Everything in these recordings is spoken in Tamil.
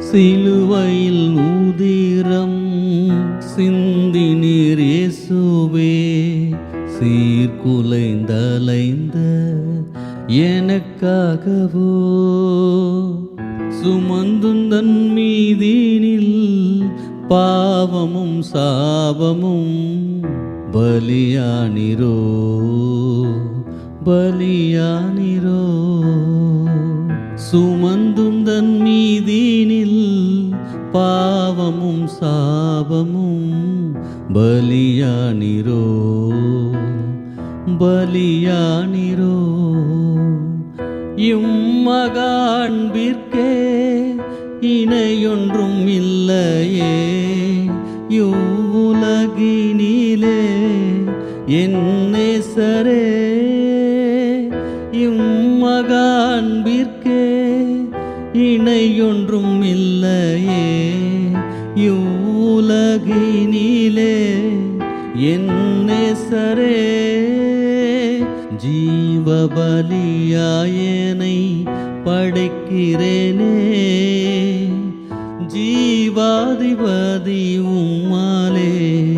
சிலுவையில் ஊதிரம் சிந்தினீர் இயேசுவே சீர்குலைந்தலைந்த எனக்காகவோ? சுமந்துந்தன் மீதினில் பாவமும் சாபமும் பலியானிரோ? பலியானிரோ? சுமந்துந்தன் மீதி பாவமும் சாபமும் பலியானிரோ பலியானிரோ. இம்மகாண்பிற்கே இணையொன்றும் இல்லையே இவ்வுலகினிலே என்னே சரே. இம்மகா இணையொன்றும் இல்லையே யூலகினிலே என் சரே ஜீவபலியாயனை படைக்கிறேனே. ஜீவாதிபதி உம்மாலே.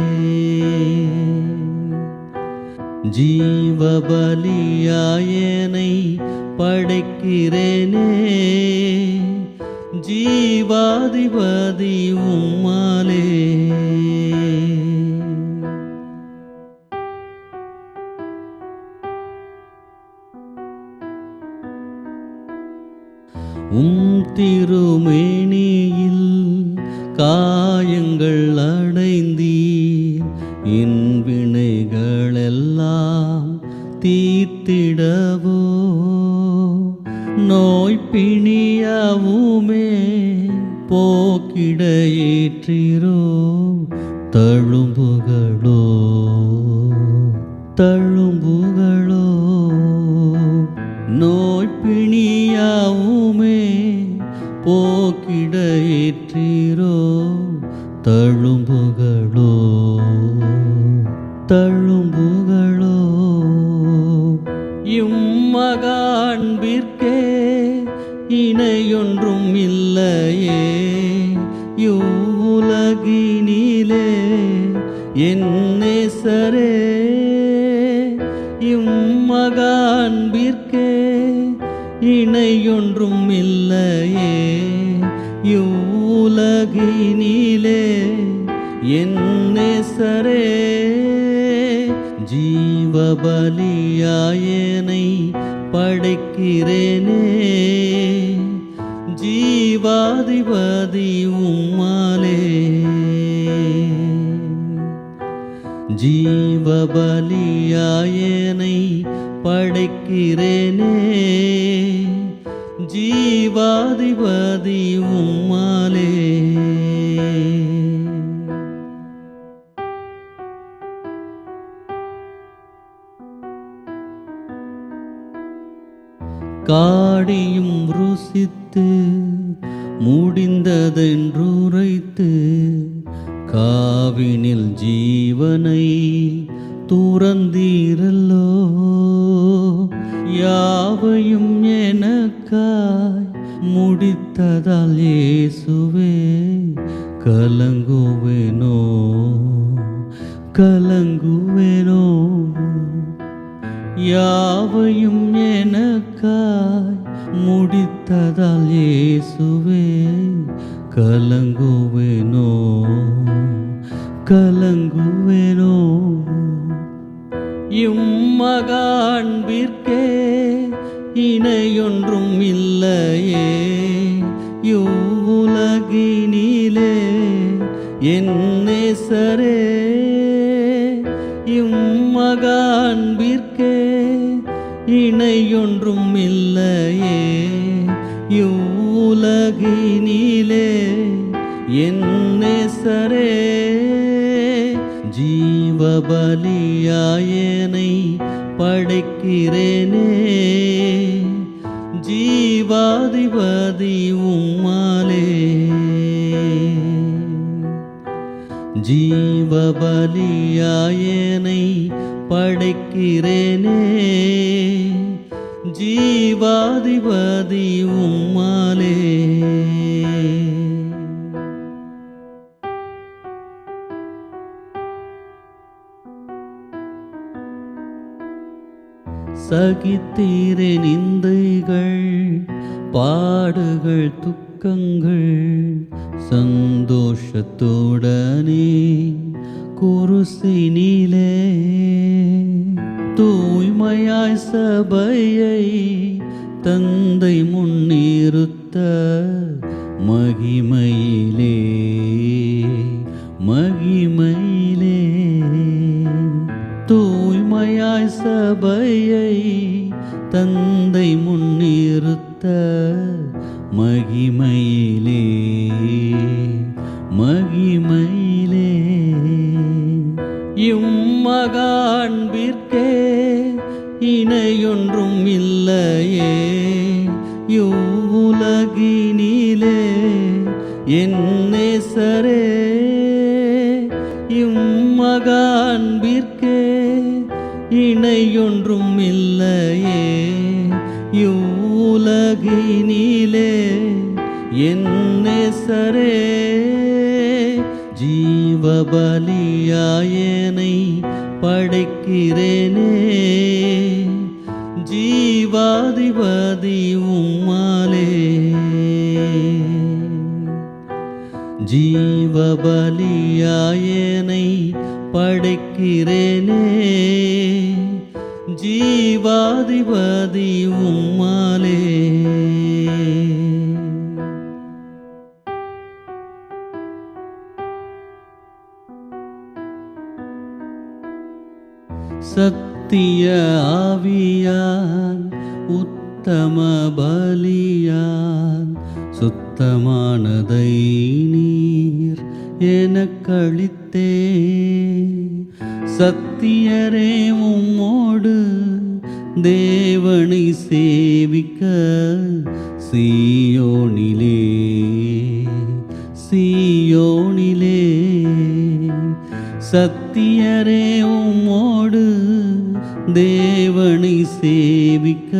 ஜீவபலியாயனை படைக்கிறேனே. ஜீவாதிபதி உம்மாலே. உம் திருமேனியில் காயங்கள் அடைந்தீர். என் வினைகளெல்லாம் தீத்திடவும் போக்கிட தழும்புகளோ? தழும்புகளோ? நோய்பிணியாவுமே பிணியாவுமே தழும்புகளோ? தழும்புகளோ? இம்மகாண்பிற்கே இணையொன்றும் இல்லையே. யூலகினிலே என் நேசரே இம்மகாண்பிற்கே இணையொன்றும் இல்லையே. யூலகினிலே என் நேசரே ஜீவபலியாயனை படைக்கிறேனே. ஜீவாதிபதி உம்மாலே. ஜீவபலியாயனை படைக்கிறேனே. ஜீவாதிபதி உம்மாலே. காடியும் ருசித்து முடித்து முடிந்ததென்றுரைத்து காவினில் ஜீவனை துறந்தீரல்லோ. யாவையும் எனக்காய் முடித்ததால் இயேசுவே கலங்குவேனோ கலங்குவேனோ. யாவையும் என முடித்ததால் இயேசுவே கலங்குவேனோ. கலங்குவேனோ இம்மகாண்பிற்கே இணையொன்றும் இல்லையே. இவ்வுலகினிலே என் நேசரே இம்மகாண்பிற்கே இணையொன்றும் இல்லையே. யூலகினிலே என்னே சரே ஜீவபலியாயனை படைக்கிறேனே. ஜீவாதிபதி உம்மாலே ஜீவபலியாயனை படைக்கிறேனே. ஜீவாதிபதி சகித்தீரே நிந்தைகள் பாடுகள் துக்கங்கள் சந்தோஷத்துடனே குருசினிலே. தூய்மையாய் சபையை தந்தை முன்னிறுத்த மகிமை மகிமையிலே. மகிமையிலே இம்மகாண்பிற்கே இணையொன்றும் இல்லையே. யூலகினிலே என் நேசரே. இம்மகாண்பிற்கே இணையொன்றும் இல்லையே. யூலகினிலே என் ஜீவபலியாயனை படைக்கிறேனே. ஜீவாதிபதி உம்மாலே. ஜீவபலியாயனை படைக்கிறேனே. ஜீவாதிபதி உம்மாலே. சத்திய ஆவியால் உத்தம பலியால் சுத்தமானதை நீர் எனக்களித்தே. சத்தியரே உம்மோடு தேவனை சேவிக்க சீயோனிலே சீயோனிலே. சத்திய சேவிக்க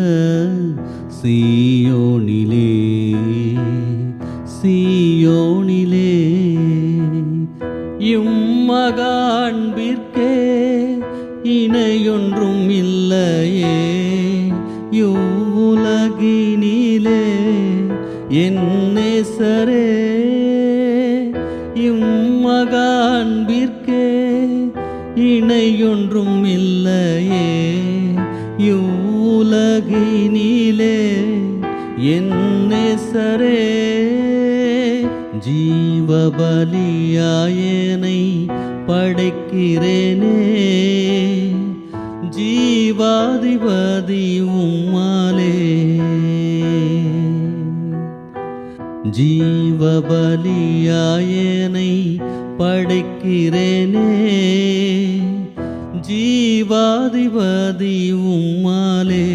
சீயோனிலே சீயோனிலே. இம்மகாண்பிற்கே இணையொன்றும் இல்லையே இவ்வுலகினிலே என்னே சரே இம்மகாண்பிற்கே இணையொன்றும் இல்லையே யோ உலகினிலே என் நேசரே ஜீவபலியாயனை படைக்கிறேனே. ஜீவாதிபதி உம்மாலே ஜீவபலியாயனை படைக்கிறேனே. ஜீவாதிபதி உம்மாலே.